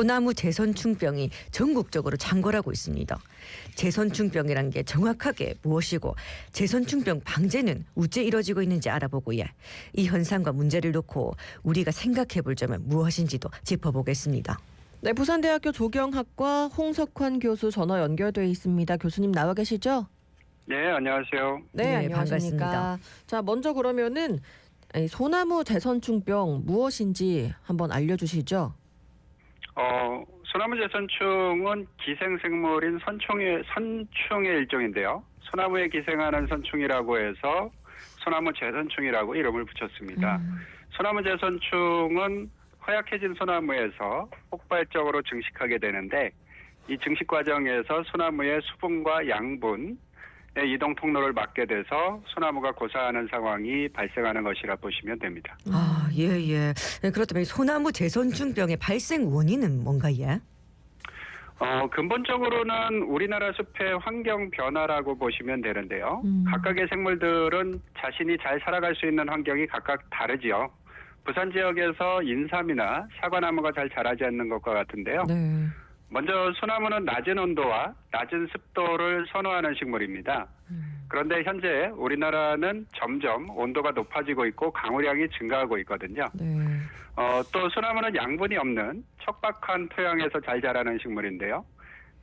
소나무 재선충병이 전국적으로 창궐하고 있습니다. 재선충병이란 게 정확하게 무엇이고 재선충병 방제는 우째 이뤄지고 있는지 알아보고 예. 이 현상과 문제를 놓고 우리가 생각해 볼 점은 무엇인지도 짚어보겠습니다. 네, 부산대학교 조경학과 홍석환 교수 전화 연결돼 있습니다. 교수님 나와 계시죠? 네, 안녕하세요. 네, 네, 안녕하십니까. 반갑습니다. 자, 먼저 그러면은 이 소나무 재선충병 무엇인지 한번 알려주시죠. 어, 소나무 재선충은 기생생물인 선충의 선충의 일종인데요. 소나무에 기생하는 선충이라고 해서 소나무 재선충이라고 이름을 붙였습니다. 음. 소나무 재선충은 허약해진 소나무에서 폭발적으로 증식하게 되는데 이 증식 과정에서 소나무의 수분과 양분의 이동 통로를 막게 돼서 소나무가 고사하는 상황이 발생하는 것이라 보시면 됩니다. 아, 예, 예. 네, 그렇다면 이 소나무 재선충병의 발생 원인은 뭔가 예? 어, 근본적으로는 우리나라 숲의 환경 변화라고 보시면 되는데요. 음. 각각의 생물들은 자신이 잘 살아갈 수 있는 환경이 각각 다르지요. 부산 지역에서 인삼이나 사과나무가 잘 자라지 않는 것과 같은데요. 네. 먼저 소나무는 낮은 온도와 낮은 습도를 선호하는 식물입니다. 음. 그런데 현재 우리나라는 점점 온도가 높아지고 있고 강우량이 증가하고 있거든요. 네. 어, 또 소나무는 양분이 없는 척박한 토양에서 잘 자라는 식물인데요.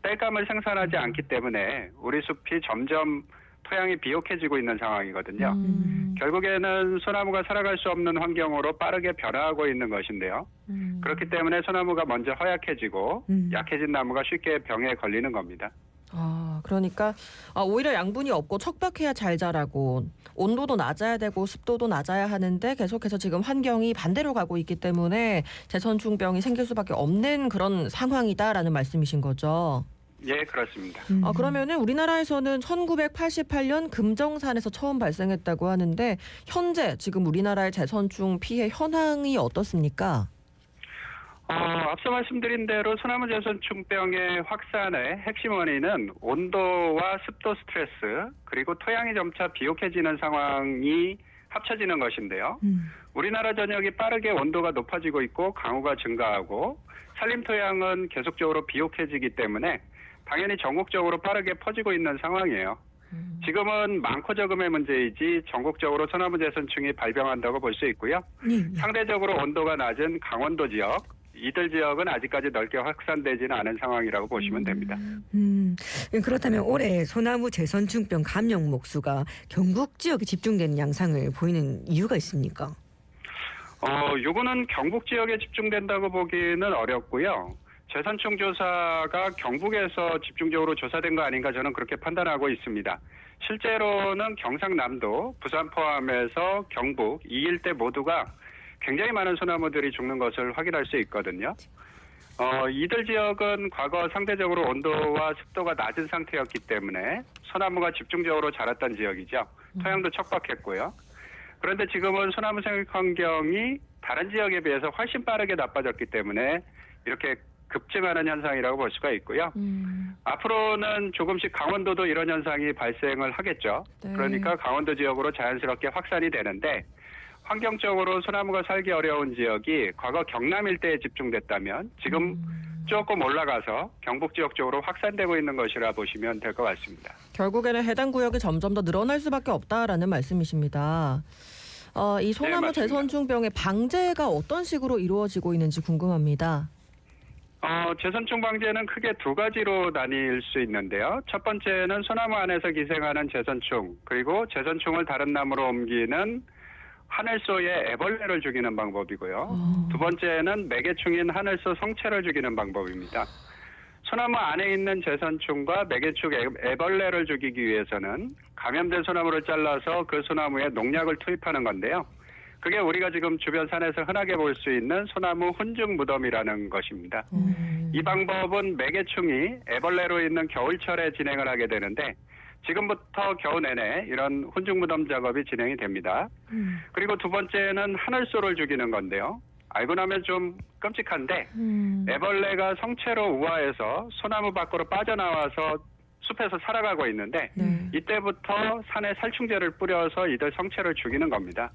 땔감을 생산하지 않기 때문에 우리 숲이 점점 토양이 비옥해지고 있는 상황이거든요. 음. 결국에는 소나무가 살아갈 수 없는 환경으로 빠르게 변화하고 있는 것인데요. 음. 그렇기 때문에 소나무가 먼저 허약해지고 음. 약해진 나무가 쉽게 병에 걸리는 겁니다. 아, 그러니까 아, 오히려 양분이 없고 척박해야 잘 자라고 온도도 낮아야 되고 습도도 낮아야 하는데 계속해서 지금 환경이 반대로 가고 있기 때문에 재선충병이 생길 수밖에 없는 그런 상황이다라는 말씀이신 거죠. 예, 그렇습니다. 음. 아, 그러면은 우리나라에서는 1988년 금정산에서 처음 발생했다고 하는데 현재 지금 우리나라의 재선충 피해 현황이 어떻습니까? 어, 앞서 말씀드린 대로 소나무 재선충병의 확산의 핵심 원인은 온도와 습도 스트레스 그리고 토양이 점차 비옥해지는 상황이 합쳐지는 것인데요. 음. 우리나라 전역이 빠르게 온도가 높아지고 있고 강우가 증가하고 산림 토양은 계속적으로 비옥해지기 때문에 당연히 전국적으로 빠르게 퍼지고 있는 상황이에요. 지금은 많고 적음의 문제이지 전국적으로 소나무 재선충이 발병한다고 볼 수 있고요. 예, 예. 상대적으로 온도가 낮은 강원도 지역, 이들 지역은 아직까지 넓게 확산되지는 않은 상황이라고 보시면 됩니다. 음, 그렇다면 올해 소나무 재선충병 감염 목수가 경북 지역에 집중되는 양상을 보이는 이유가 있습니까? 어, 요거는 경북 지역에 집중된다고 보기는 어렵고요. 재산충 조사가 경북에서 집중적으로 조사된 거 아닌가 저는 그렇게 판단하고 있습니다. 실제로는 경상남도, 부산 포함해서 경북 이 일대 모두가 굉장히 많은 소나무들이 죽는 것을 확인할 수 있거든요. 어, 이들 지역은 과거 상대적으로 온도와 습도가 낮은 상태였기 때문에 소나무가 집중적으로 자랐던 지역이죠. 토양도 척박했고요. 그런데 지금은 소나무 생육 환경이 다른 지역에 비해서 훨씬 빠르게 나빠졌기 때문에 이렇게 급증하는 현상이라고 볼 수가 있고요. 음, 앞으로는 조금씩 강원도도 이런 현상이 발생을 하겠죠. 네. 그러니까 강원도 지역으로 자연스럽게 확산이 되는데 환경적으로 소나무가 살기 어려운 지역이 과거 경남 일대에 집중됐다면 지금 음. 조금 올라가서 경북 지역 쪽으로 확산되고 있는 것이라 보시면 될 것 같습니다. 결국에는 해당 구역이 점점 더 늘어날 수밖에 없다라는 말씀이십니다. 어, 이 소나무 네. 재선충병의 방제가 어떤 식으로 이루어지고 있는지 궁금합니다. 어, 재선충 방제는 크게 두 가지로 나뉠 수 있는데요. 첫 번째는 소나무 안에서 기생하는 재선충, 그리고 재선충을 다른 나무로 옮기는 하늘소의 애벌레를 죽이는 방법이고요. 어. 두 번째는 매개충인 하늘소 성체를 죽이는 방법입니다. 소나무 안에 있는 재선충과 매개충 애- 애벌레를 죽이기 위해서는 감염된 소나무를 잘라서 그 소나무에 농약을 투입하는 건데요. 그게 우리가 지금 주변 산에서 흔하게 볼 수 있는 소나무 훈증 무덤이라는 것입니다. 음. 이 방법은 매개충이 애벌레로 있는 겨울철에 진행을 하게 되는데 지금부터 겨우 내내 이런 훈증 무덤 작업이 진행이 됩니다. 음. 그리고 두 번째는 하늘소를 죽이는 건데요. 알고 나면 좀 끔찍한데 음. 애벌레가 성체로 우아해서 소나무 밖으로 빠져나와서 숲에서 살아가고 있는데 네. 이때부터 산에 살충제를 뿌려서 이들 성체를 죽이는 겁니다.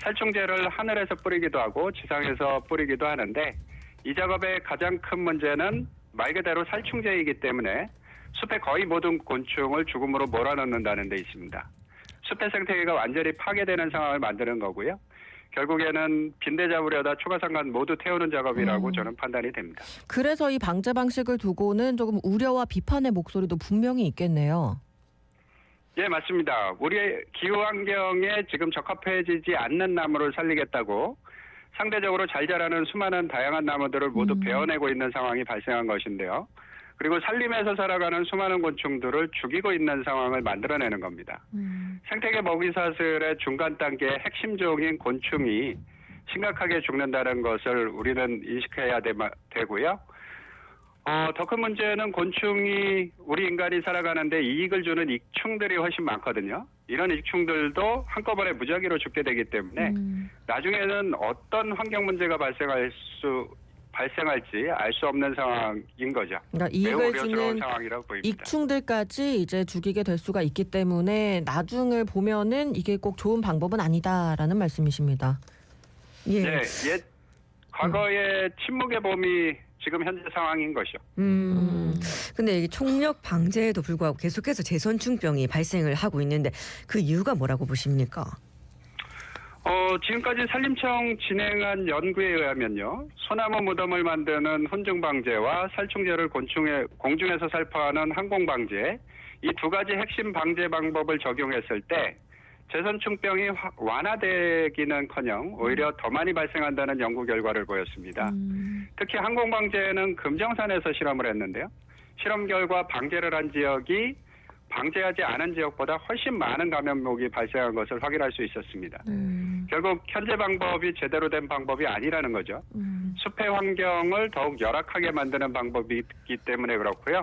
살충제를 하늘에서 뿌리기도 하고 지상에서 뿌리기도 하는데 이 작업의 가장 큰 문제는 말 그대로 살충제이기 때문에 숲의 거의 모든 곤충을 죽음으로 몰아넣는다는 데 있습니다. 숲의 생태계가 완전히 파괴되는 상황을 만드는 거고요. 결국에는 빈대 잡으려다 초가상간 모두 태우는 작업이라고 음. 저는 판단이 됩니다. 그래서 이 방제 방식을 두고는 조금 우려와 비판의 목소리도 분명히 있겠네요. 예, 맞습니다. 우리의 기후 환경에 지금 적합해지지 않는 나무를 살리겠다고 상대적으로 잘 자라는 수많은 다양한 나무들을 모두 음. 베어내고 있는 상황이 발생한 것인데요. 그리고 산림에서 살아가는 수많은 곤충들을 죽이고 있는 상황을 만들어내는 겁니다. 생태계 먹이사슬의 중간 단계의 핵심 종인 곤충이 심각하게 죽는다는 것을 우리는 인식해야 되, 되고요. 어, 더 큰 문제는 곤충이 우리 인간이 살아가는데 이익을 주는 익충들이 훨씬 많거든요. 이런 익충들도 한꺼번에 무작위로 죽게 되기 때문에 음. 나중에는 어떤 환경 문제가 발생할 수 발생할지 알 수 없는 상황인 거죠. 그러니까 이익을 주는 상황이라고 보입니다. 익충들까지 이제 죽이게 될 수가 있기 때문에 나중을 보면은 이게 꼭 좋은 방법은 아니다라는 말씀이십니다. 예. 예, 옛 과거의 침묵의 봄이 지금 현재 상황인 것이요. 음. 근데 이게 총력 방제에도 불구하고 계속해서 제선충병이 발생을 하고 있는데 그 이유가 뭐라고 보십니까? 어, 지금까지 산림청 진행한 연구에 의하면요. 소나무 무덤을 만드는 혼중 방제와 살충제를 곤충에 공중에서 살포하는 항공 방제 이 두 가지 핵심 방제 방법을 적용했을 때 제선충병이 화- 완화되기는커녕 오히려 더 많이 발생한다는 연구 결과를 보였습니다. 특히 항공 방제는 금정산에서 실험을 했는데요. 실험 결과 방제를 한 지역이 방제하지 않은 지역보다 훨씬 많은 감염목이 발생한 것을 확인할 수 있었습니다. 결국 현재 방법이 제대로 된 방법이 아니라는 거죠. 숲의 환경을 더욱 열악하게 만드는 방법이기 때문에 그렇고요.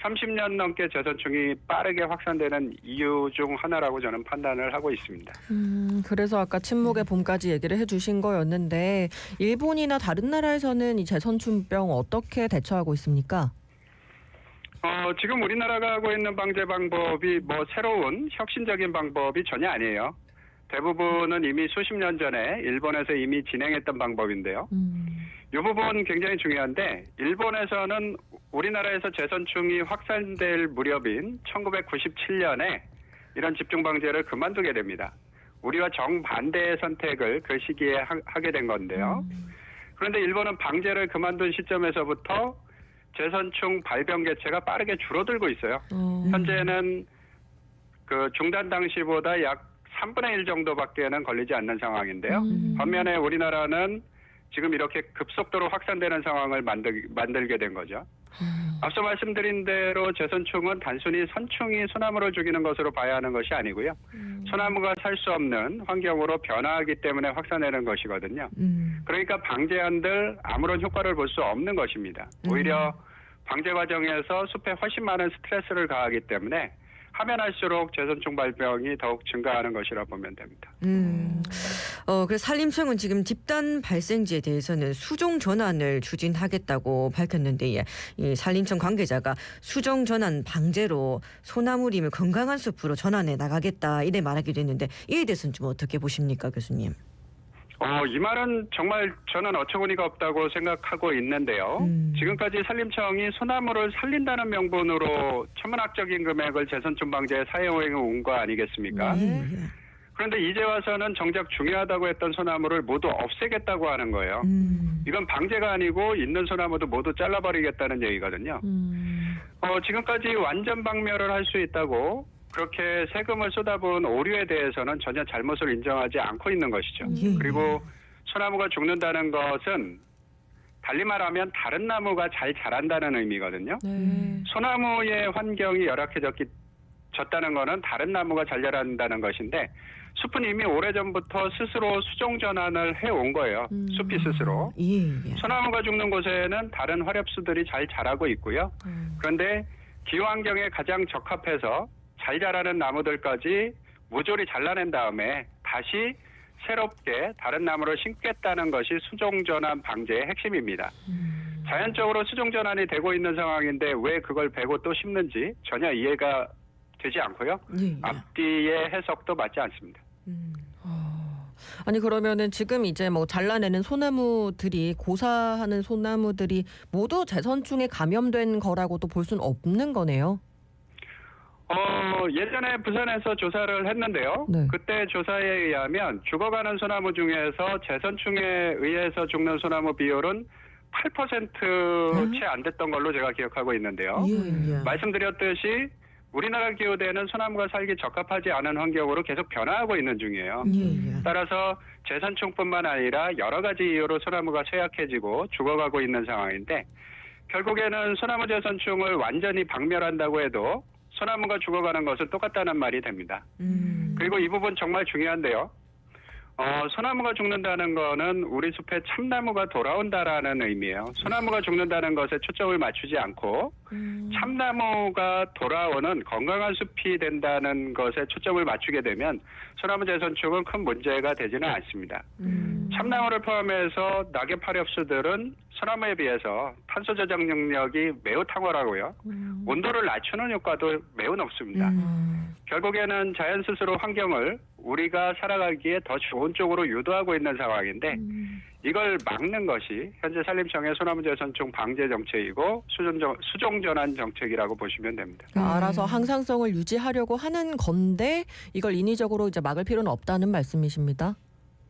30년 넘게 제선충이 빠르게 확산되는 이유 중 하나라고 저는 판단을 하고 있습니다. 음, 그래서 아까 침묵의 봄까지 얘기를 해주신 거였는데 일본이나 다른 나라에서는 이 제선충병 어떻게 대처하고 있습니까? 어, 지금 우리나라가 하고 있는 방제 방법이 뭐 새로운 혁신적인 방법이 전혀 아니에요. 대부분은 이미 수십 년 전에 일본에서 이미 진행했던 방법인데요. 이 부분 굉장히 중요한데 일본에서는 우리나라에서 제선충이 확산될 무렵인 1997년에 이런 집중 방제를 그만두게 됩니다. 우리와 정반대의 선택을 그 시기에 하, 하게 된 건데요. 그런데 일본은 방제를 그만둔 시점에서부터 제선충 발병 개체가 빠르게 줄어들고 있어요. 현재는 그 중단 당시보다 약 3분의 1 정도밖에는 걸리지 않는 상황인데요. 음. 반면에 우리나라는 지금 이렇게 급속도로 확산되는 상황을 만들, 만들게 된 거죠. 앞서 말씀드린 대로 제선충은 단순히 선충이 소나무를 죽이는 것으로 봐야 하는 것이 아니고요. 소나무가 살 수 없는 환경으로 변화하기 때문에 확산되는 것이거든요. 음. 그러니까 방제한들 아무런 효과를 볼 수 없는 것입니다. 오히려 방제 과정에서 숲에 훨씬 많은 스트레스를 가하기 때문에 하면 할수록 제선충 발병이 더욱 증가하는 것이라 보면 됩니다. 음. 어, 그래서 산림청은 지금 집단 발생지에 대해서는 수종 전환을 추진하겠다고 밝혔는데 예, 이 산림청 관계자가 수종 전환 방제로 소나무림을 건강한 숲으로 전환해 나가겠다 이래 말하기도 했는데 이에 대해서는 좀 어떻게 보십니까 교수님? 어, 이 말은 정말 저는 어처구니가 없다고 생각하고 있는데요. 음. 지금까지 산림청이 소나무를 살린다는 명분으로 천문학적인 금액을 제선충 방제에 사용해 온 거 아니겠습니까? 네. 예, 예. 그런데 이제 와서는 정작 중요하다고 했던 소나무를 모두 없애겠다고 하는 거예요. 음. 이건 방제가 아니고 있는 소나무도 모두 잘라버리겠다는 얘기거든요. 음. 어, 지금까지 완전 박멸을 할 수 있다고 그렇게 세금을 쏟아부은 오류에 대해서는 전혀 잘못을 인정하지 않고 있는 것이죠. 예, 그리고 소나무가 죽는다는 것은 달리 말하면 다른 나무가 잘 자란다는 의미거든요. 네. 소나무의 환경이 열악해졌기 졌다는 것은 다른 나무가 잘 자란다는 것인데 숲은 이미 오래전부터 스스로 수종 전환을 해온 거예요. 음. 숲이 스스로. 예, 예. 소나무가 죽는 곳에는 다른 화렵수들이 잘 자라고 있고요. 음. 그런데 기후 환경에 가장 적합해서 잘 자라는 나무들까지 모조리 잘라낸 다음에 다시 새롭게 다른 나무를 심겠다는 것이 수종 전환 방제의 핵심입니다. 음. 자연적으로 수종 전환이 되고 있는 상황인데 왜 그걸 베고 또 심는지 전혀 이해가 되지 않고요. 예, 예. 앞뒤의 해석도 맞지 않습니다. 음. 어, 아니 그러면은 지금 이제 뭐 잘라내는 소나무들이 고사하는 소나무들이 모두 재선충에 감염된 거라고도 볼 수는 없는 거네요. 어, 예전에 부산에서 조사를 했는데요. 네. 그때 조사에 의하면 죽어가는 소나무 중에서 재선충에 의해서 죽는 소나무 비율은 8%채 안 됐던 걸로 제가 기억하고 있는데요. 예, 예. 말씀드렸듯이 우리나라 기후대는 소나무가 살기 적합하지 않은 환경으로 계속 변화하고 있는 중이에요. 예, 예. 따라서 재선충뿐만 아니라 여러 가지 이유로 소나무가 쇠약해지고 죽어가고 있는 상황인데 결국에는 소나무 재선충을 완전히 박멸한다고 해도 소나무가 죽어가는 것은 똑같다는 말이 됩니다. 음. 그리고 이 부분 정말 중요한데요. 어, 소나무가 죽는다는 거는 우리 숲에 참나무가 돌아온다라는 의미예요. 소나무가 죽는다는 것에 초점을 맞추지 않고 참나무가 돌아오는 건강한 숲이 된다는 것에 초점을 맞추게 되면 소나무 재선충은 큰 문제가 되지는 않습니다. 음. 참나무를 포함해서 낙엽 하렵수들은 소나무에 비해서 탄소 저장 능력이 매우 탁월하고요. 온도를 낮추는 효과도 매우 높습니다. 음. 결국에는 자연 스스로 환경을 우리가 살아가기에 더 좋은 쪽으로 유도하고 있는 상황인데 이걸 막는 것이 현재 산림청의 소나무 재선충 방제 정책이고 수종, 수종 전환 정책이라고 보시면 됩니다. 그러니까 음. 알아서 항상성을 유지하려고 하는 건데 이걸 인위적으로 이제 막을 필요는 없다는 말씀이십니다.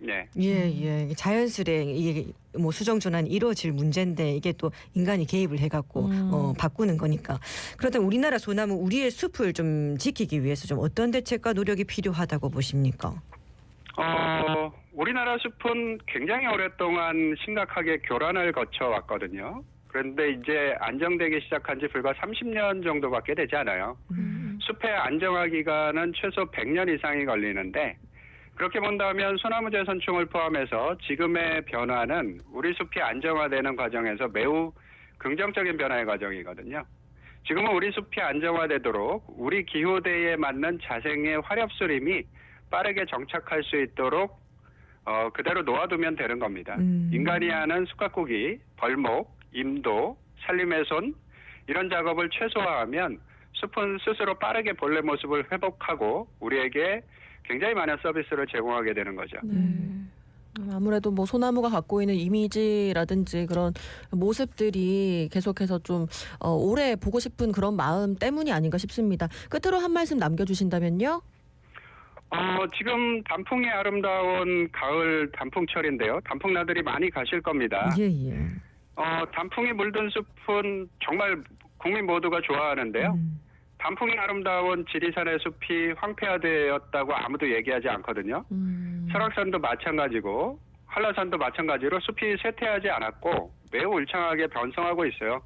네. 예, 예. 자연스레 이게 뭐 수정 전환이 이루어질 문제인데 이게 또 인간이 개입을 해갖고 음. 어, 바꾸는 거니까. 그렇다면 우리나라 소나무 우리의 숲을 좀 지키기 위해서 좀 어떤 대책과 노력이 필요하다고 보십니까? 어, 우리나라 숲은 굉장히 오랫동안 심각하게 교란을 거쳐 왔거든요. 그런데 이제 안정되기 시작한 지 불과 30년 정도밖에 되지 않아요. 숲의 안정화 기간은 최소 100년 이상이 걸리는데 그렇게 본다면 소나무 재 선충을 포함해서 지금의 변화는 우리 숲이 안정화되는 과정에서 매우 긍정적인 변화의 과정이거든요. 지금은 우리 숲이 안정화되도록 우리 기후대에 맞는 자생의 화렵수림이 빠르게 정착할 수 있도록 어, 그대로 놓아두면 되는 겁니다. 음. 인간이 하는 숲가꾸기, 벌목, 임도, 산림훼손 이런 작업을 최소화하면 숲은 스스로 빠르게 본래 모습을 회복하고 우리에게 굉장히 많은 서비스를 제공하게 되는 거죠. 음, 아무래도 뭐 소나무가 갖고 있는 이미지라든지 그런 모습들이 계속해서 좀 어, 오래 보고 싶은 그런 마음 때문이 아닌가 싶습니다. 끝으로 한 말씀 남겨주신다면요. 어, 지금 단풍이 아름다운 가을 단풍철인데요. 단풍나들이 많이 가실 겁니다. 예, 예. 어, 단풍이 물든 숲은 정말 국민 모두가 좋아하는데요. 음. 단풍이 아름다운 지리산의 숲이 황폐화되었다고 아무도 얘기하지 않거든요. 음, 설악산도 마찬가지고 한라산도 마찬가지로 숲이 쇠퇴하지 않았고 매우 울창하게 변성하고 있어요.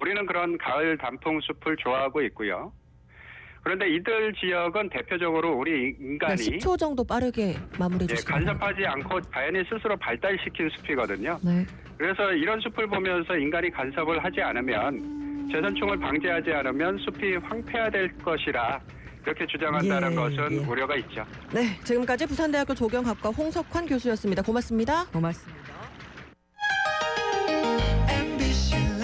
우리는 그런 가을 단풍 숲을 좋아하고 있고요. 그런데 이들 지역은 대표적으로 우리 인간이 10초 정도 빠르게 마무리해 예, 주시면 간섭하지 않고 자연이 스스로 발달시킨 숲이거든요. 네. 그래서 이런 숲을 보면서 인간이 간섭을 하지 않으면 재선충을 방지하지 않으면 숲이 황폐화될 것이라 그렇게 주장한다는 예, 것은 예. 우려가 있죠. 네, 지금까지 부산대학교 조경학과 홍석환 교수였습니다. 고맙습니다. 고맙습니다.